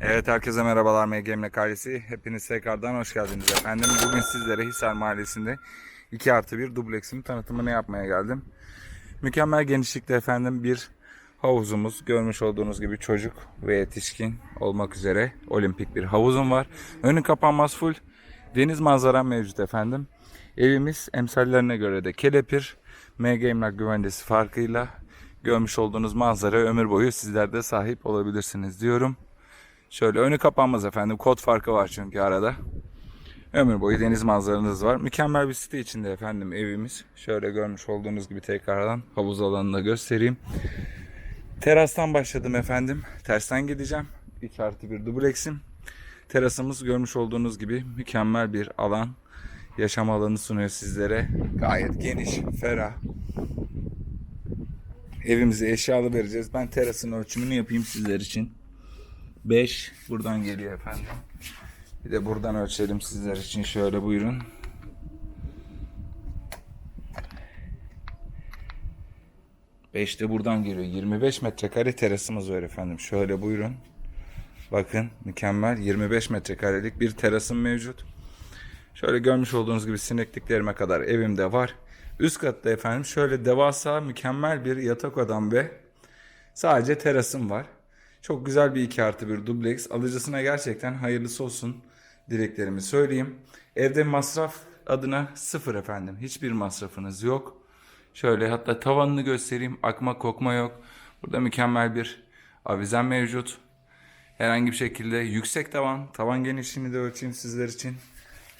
Evet herkese merhabalar MGM'le ailesi. Hepiniz tekrardan hoş geldiniz efendim. Bugün sizlere Hisar Mahallesi'nde 2 artı 1 dubleksin tanıtımını yapmaya geldim. Mükemmel genişlikte efendim bir havuzumuz. Görmüş olduğunuz gibi çocuk ve yetişkin olmak üzere olimpik bir havuzum var. Önü kapanmaz full. Deniz manzara mevcut efendim. Evimiz emsallerine göre de kelepir. MG Emlak güvencesi farkıyla görmüş olduğunuz manzara ömür boyu sizler de sahip olabilirsiniz diyorum. Şöyle önü kapanmaz efendim. Kod farkı var çünkü arada. Ömür boyu deniz manzaranız var. Mükemmel bir site içinde efendim evimiz. Şöyle görmüş olduğunuz gibi tekrardan havuz alanını da göstereyim. Terastan başladım efendim. Tersten gideceğim. 2 artı bir dubleksim. Terasımız görmüş olduğunuz gibi mükemmel bir alan. Yaşam alanı sunuyor sizlere. Gayet geniş, ferah. Evimize eşyalı vereceğiz. Ben terasın ölçümünü yapayım sizler için. 5 buradan geliyor efendim. Bir de buradan ölçelim sizler için. Şöyle buyurun. Beş de buradan geliyor. 25 metrekare terasımız var efendim. Şöyle buyurun. Bakın mükemmel 25 metrekarelik bir terasım mevcut. Şöyle görmüş olduğunuz gibi sinekliklerime kadar evimde var. Üst katta efendim şöyle devasa mükemmel bir yatak odam ve sadece terasım var. Çok güzel bir 2 artı bir dubleks. Alıcısına gerçekten hayırlısı olsun dileklerimi söyleyeyim. Evde masraf adına sıfır efendim. Hiçbir masrafınız yok. Şöyle hatta tavanını göstereyim. Akma kokma yok. Burada mükemmel bir avizen mevcut. Herhangi bir şekilde yüksek tavan. Tavan genişliğini de ölçeyim sizler için.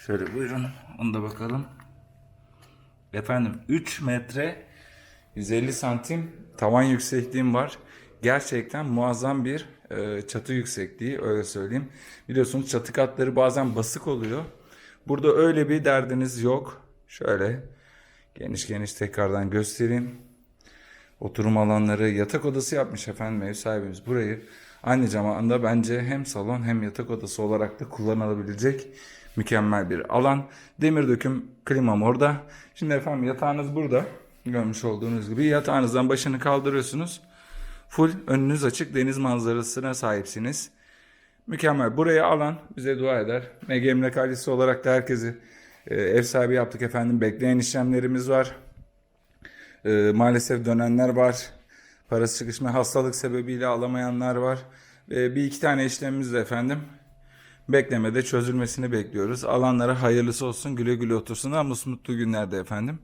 Şöyle buyurun. Onu da bakalım. Efendim 3 metre 150 santim tavan yüksekliğim var. Gerçekten muazzam bir e, çatı yüksekliği öyle söyleyeyim. Biliyorsunuz çatı katları bazen basık oluyor. Burada öyle bir derdiniz yok. Şöyle geniş geniş tekrardan göstereyim. Oturum alanları yatak odası yapmış efendim ev sahibimiz burayı. Aynı zamanda bence hem salon hem yatak odası olarak da kullanılabilecek mükemmel bir alan. Demir döküm klimam orada. Şimdi efendim yatağınız burada. Görmüş olduğunuz gibi yatağınızdan başını kaldırıyorsunuz. Full önünüz açık deniz manzarasına sahipsiniz. Mükemmel. Buraya alan bize dua eder. MG Emlak olarak da herkesi e, ev sahibi yaptık efendim. Bekleyen işlemlerimiz var. E, maalesef dönenler var. Parası sıkışma hastalık sebebiyle alamayanlar var. E, bir iki tane işlemimiz de efendim. Beklemede çözülmesini bekliyoruz. Alanlara hayırlısı olsun. Güle güle otursunlar. Mutlu günlerde efendim.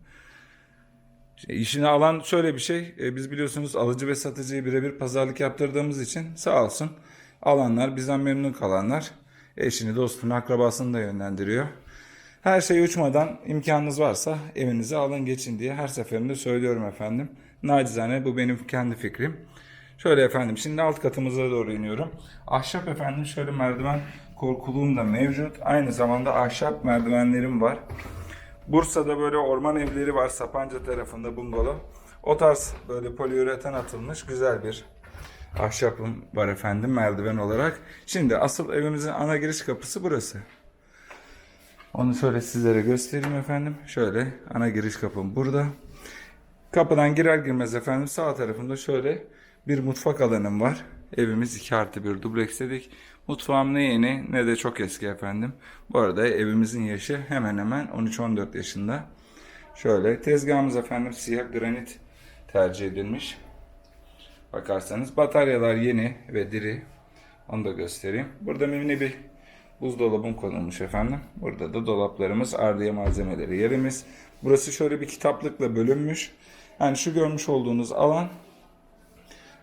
İşini alan şöyle bir şey. e, Biz biliyorsunuz alıcı ve satıcıyı birebir pazarlık yaptırdığımız için sağ olsun alanlar bizden memnun kalanlar eşini, dostunu, akrabasını da yönlendiriyor. Her şey uçmadan imkanınız varsa evinize alın geçin diye her seferinde söylüyorum efendim. Nacizane bu benim kendi fikrim. Şöyle efendim şimdi alt katımıza doğru iniyorum. Ahşap efendim şöyle merdiven korkuluğum da mevcut. Aynı zamanda ahşap merdivenlerim var. Bursa'da böyle orman evleri var Sapanca tarafında bungalov. O tarz böyle poliüreten atılmış güzel bir ahşapım var efendim merdiven olarak. Şimdi asıl evimizin ana giriş kapısı burası. Onu şöyle sizlere göstereyim efendim. Şöyle ana giriş kapım burada. Kapıdan girer girmez efendim sağ tarafında şöyle bir mutfak alanım var. Evimiz 2 artı 1 dubleks dedik. Mutfağım ne yeni ne de çok eski efendim. Bu arada evimizin yaşı hemen hemen 13-14 yaşında. Şöyle tezgahımız efendim siyah granit tercih edilmiş. Bakarsanız bataryalar yeni ve diri. Onu da göstereyim. Burada mini bir buzdolabım konulmuş efendim. Burada da dolaplarımız, ardiye malzemeleri yerimiz. Burası şöyle bir kitaplıkla bölünmüş. Yani şu görmüş olduğunuz alan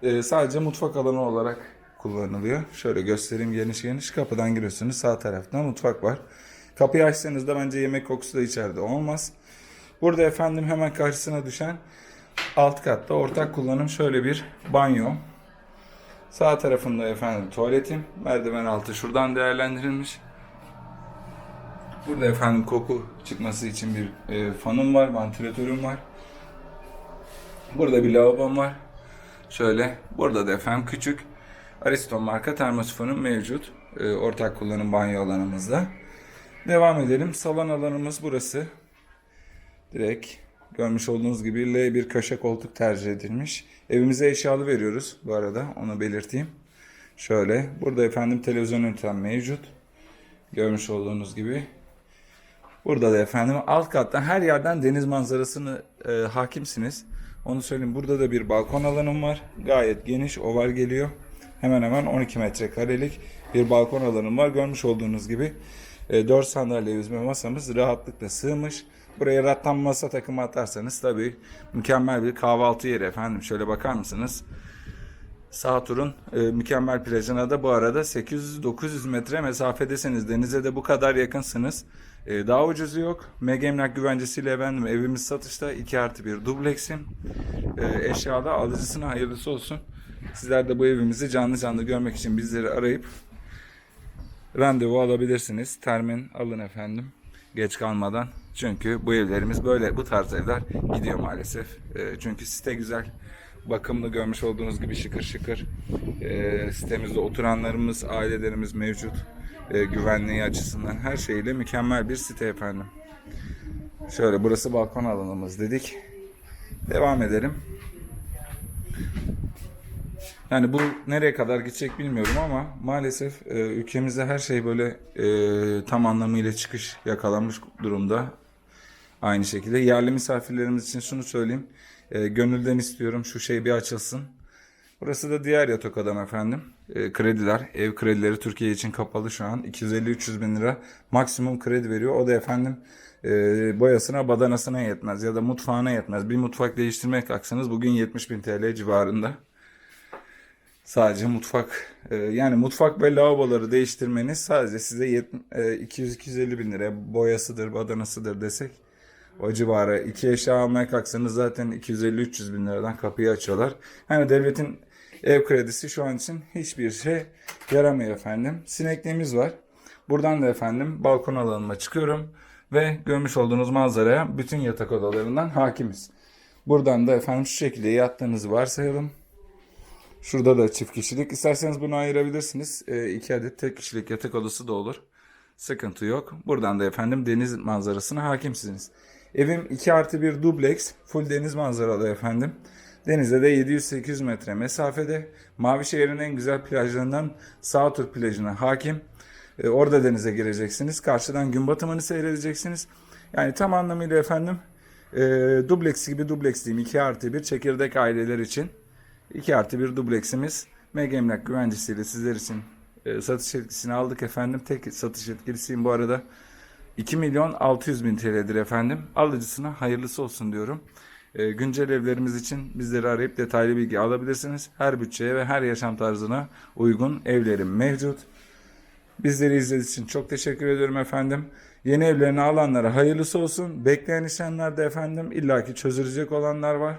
e, sadece mutfak alanı olarak kullanılıyor. Şöyle göstereyim geniş geniş. Kapıdan giriyorsunuz. Sağ tarafta mutfak var. Kapıyı açtığınızda da bence yemek kokusu da içeride olmaz. Burada efendim hemen karşısına düşen alt katta ortak kullanım şöyle bir banyo. Sağ tarafında efendim tuvaletim. Merdiven altı şuradan değerlendirilmiş. Burada efendim koku çıkması için bir e, fanım var, vantilatörüm var. Burada bir lavabom var. Şöyle burada da efendim küçük Ariston marka termosifonum mevcut. E, ortak kullanım banyo alanımızda. Devam edelim. Salon alanımız burası. Direkt görmüş olduğunuz gibi L1 köşe koltuk tercih edilmiş. Evimize eşyalı veriyoruz bu arada onu belirteyim. Şöyle. Burada efendim televizyon üniten mevcut. Görmüş olduğunuz gibi. Burada da efendim alt kattan her yerden deniz manzarasını e, hakimsiniz. Onu söyleyeyim. Burada da bir balkon alanım var. Gayet geniş, oval geliyor. Hemen hemen 12 metrekarelik bir balkon alanım var. Görmüş olduğunuz gibi e, 4 sandalye yüzme masamız rahatlıkla sığmış. Buraya rattan masa takımı atarsanız tabii mükemmel bir kahvaltı yeri efendim. Şöyle bakar mısınız? Sağ turun e, mükemmel plajına da bu arada 800-900 metre mesafedesiniz. Denize de bu kadar yakınsınız. E, daha ucuzu yok. Mega Emlak güvencesiyle efendim evimiz satışta 2 artı 1 dubleksim. E, eşyada alıcısına hayırlısı olsun. Sizler de bu evimizi canlı canlı görmek için bizleri arayıp randevu alabilirsiniz. Termin alın efendim. Geç kalmadan. Çünkü bu evlerimiz böyle bu tarz evler gidiyor maalesef. E, çünkü site güzel. Bakımlı görmüş olduğunuz gibi şıkır şıkır. E, sitemizde oturanlarımız, ailelerimiz mevcut. E, güvenliği açısından her şeyle mükemmel bir site efendim. Şöyle burası balkon alanımız dedik. Devam edelim. Yani bu nereye kadar gidecek bilmiyorum ama maalesef e, ülkemizde her şey böyle e, tam anlamıyla çıkış yakalanmış durumda. Aynı şekilde yerli misafirlerimiz için şunu söyleyeyim. E, gönülden istiyorum şu şey bir açılsın. Burası da diğer yatak odam efendim. E, krediler, ev kredileri Türkiye için kapalı şu an. 250-300 bin lira maksimum kredi veriyor. O da efendim e, boyasına, badanasına yetmez ya da mutfağına yetmez. Bir mutfak değiştirmeye kalksanız bugün 70 bin TL civarında. Sadece mutfak e, yani mutfak ve lavaboları değiştirmeniz sadece size yet- e, 200-250 bin lira boyasıdır, badanasıdır desek o civarı iki eşya almaya kalksanız zaten 250-300 bin liradan kapıyı açıyorlar. Yani devletin ev kredisi şu an için hiçbir şey yaramıyor efendim. Sinekliğimiz var. Buradan da efendim balkon alanıma çıkıyorum ve görmüş olduğunuz manzaraya bütün yatak odalarından hakimiz. Buradan da efendim şu şekilde yattığınızı varsayalım. Şurada da çift kişilik. İsterseniz bunu ayırabilirsiniz. E, iki adet tek kişilik yatak odası da olur. Sıkıntı yok. Buradan da efendim deniz manzarasına hakimsiniz. Evim 2 artı 1 dubleks. Full deniz manzaralı efendim. Denize de 700-800 metre mesafede. Mavişehir'in en güzel plajlarından Sağtur plajına hakim. E, orada denize gireceksiniz. Karşıdan gün batımını seyredeceksiniz. Yani tam anlamıyla efendim e, dubleks gibi dubleks diyeyim. 2 artı 1 çekirdek aileler için. 2 artı 1 dubleksimiz Mega Emlak güvencesiyle sizler için e, satış etkisini aldık efendim. Tek satış etkilisiyim bu arada. 2 milyon 600 bin TL'dir efendim. Alıcısına hayırlısı olsun diyorum. E, güncel evlerimiz için bizleri arayıp detaylı bilgi alabilirsiniz. Her bütçeye ve her yaşam tarzına uygun evlerim mevcut. Bizleri izlediğiniz için çok teşekkür ediyorum efendim. Yeni evlerini alanlara hayırlısı olsun. Bekleyen işlemler de efendim illaki çözülecek olanlar var.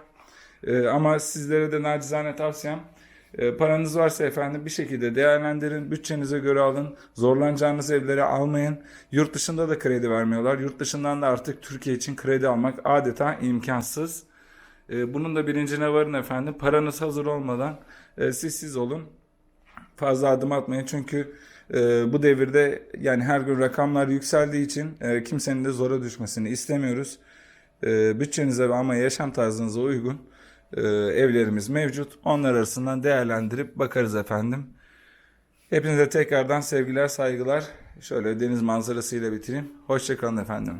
Ee, ama sizlere de nacizane tavsiyem e, paranız varsa efendim bir şekilde değerlendirin. Bütçenize göre alın. Zorlanacağınız evleri almayın. Yurt dışında da kredi vermiyorlar. Yurt dışından da artık Türkiye için kredi almak adeta imkansız. Ee, bunun da bilincine varın efendim. Paranız hazır olmadan e, siz siz olun fazla adım atmayın çünkü e, bu devirde yani her gün rakamlar yükseldiği için e, kimsenin de zora düşmesini istemiyoruz. E, bütçenize ama yaşam tarzınıza uygun e, evlerimiz mevcut. Onlar arasından değerlendirip bakarız efendim. Hepinize tekrardan sevgiler, saygılar. Şöyle deniz manzarasıyla bitireyim. Hoşçakalın efendim.